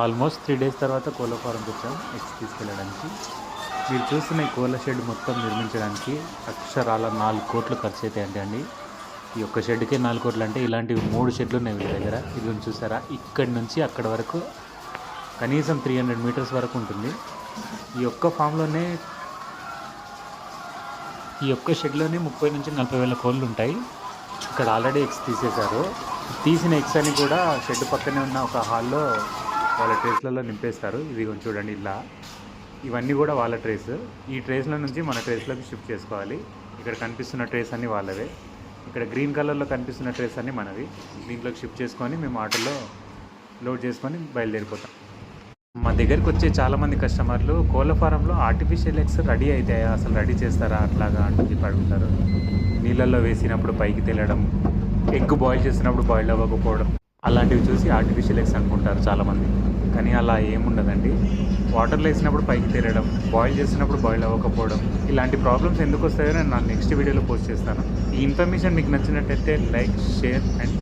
Almost three days తర్వాత కోళ్ళ ఫారంకి వచ్చాం ఎగ్స్ తీసుకెళ్ళడానికి. మీరు చూస్తున్న ఈ కోళ్ళ షెడ్ మొత్తం నిర్మించడానికి అక్షరాల నాలుగు కోట్లు ఖర్చు అవుతాయండి అండి. ఈ ఒక్క షెడ్కే నాలుగు కోట్లు అంటే ఇలాంటివి మూడు షెడ్లు ఉన్నాయి వీళ్ళ దగ్గర. ఇది చూసారా ఇక్కడి నుంచి అక్కడి వరకు కనీసం త్రీ హండ్రెడ్ మీటర్స్ వరకు ఉంటుంది. ఈ ఒక్క ఫామ్లోనే ఈ ఒక్క షెడ్లోనే ముప్పై నుంచి నలభై వేల కోళ్ళు ఉంటాయి. ఇక్కడ ఆల్రెడీ ఎగ్స్ తీసేశారు. తీసిన ఎగ్స్ అని కూడా షెడ్ పక్కనే ఉన్న ఒక హాల్లో వాళ్ళ ట్రేస్లలో నింపేస్తారు. ఇది కొంచెం చూడండి ఇలా. ఇవన్నీ కూడా వాళ్ళ ట్రేస్. ఈ ట్రేస్ల నుంచి మన ట్రేస్లోకి షిఫ్ట్ చేసుకోవాలి. ఇక్కడ కనిపిస్తున్న ట్రేస్ అన్నీ వాళ్ళవే. ఇక్కడ గ్రీన్ కలర్లో కనిపిస్తున్న ట్రేస్ అన్నీ మనవి. దీంట్లోకి షిఫ్ట్ చేసుకొని మేము ఆటోలో లోడ్ చేసుకొని బయలుదేరిపోతాం. మా దగ్గరికి వచ్చే చాలామంది కస్టమర్లు కోళ్ళ ఫారంలో ఆర్టిఫిషియల్ ఎగ్స్ రెడీ అవుతాయా అసలు రెడీ చేస్తారా? అట్లాగా అని చెప్పి అడుగుతారు. నీళ్ళల్లో వేసినప్పుడు పైకి తేలడం ఎగ్ బాయిల్ చేసినప్పుడు బాయిల్ అవ్వకపోవడం. అలాంటివి చూసి ఆర్టిఫిషియల్ ఎగ్స్ అనుకుంటారు చాలామంది. కానీ అలా ఏముండదండి. వాటర్లో వేసినప్పుడు పైకి తేలడం బాయిల్ చేసినప్పుడు బాయిల్ అవ్వకపోవడం ఇలాంటి ప్రాబ్లమ్స్ ఎందుకు వస్తాయో నేను నా నెక్స్ట్ వీడియోలో పోస్ట్ చేస్తాను. ఈ ఇన్ఫర్మేషన్ మీకు నచ్చినట్టయితే లైక్ షేర్ అండ్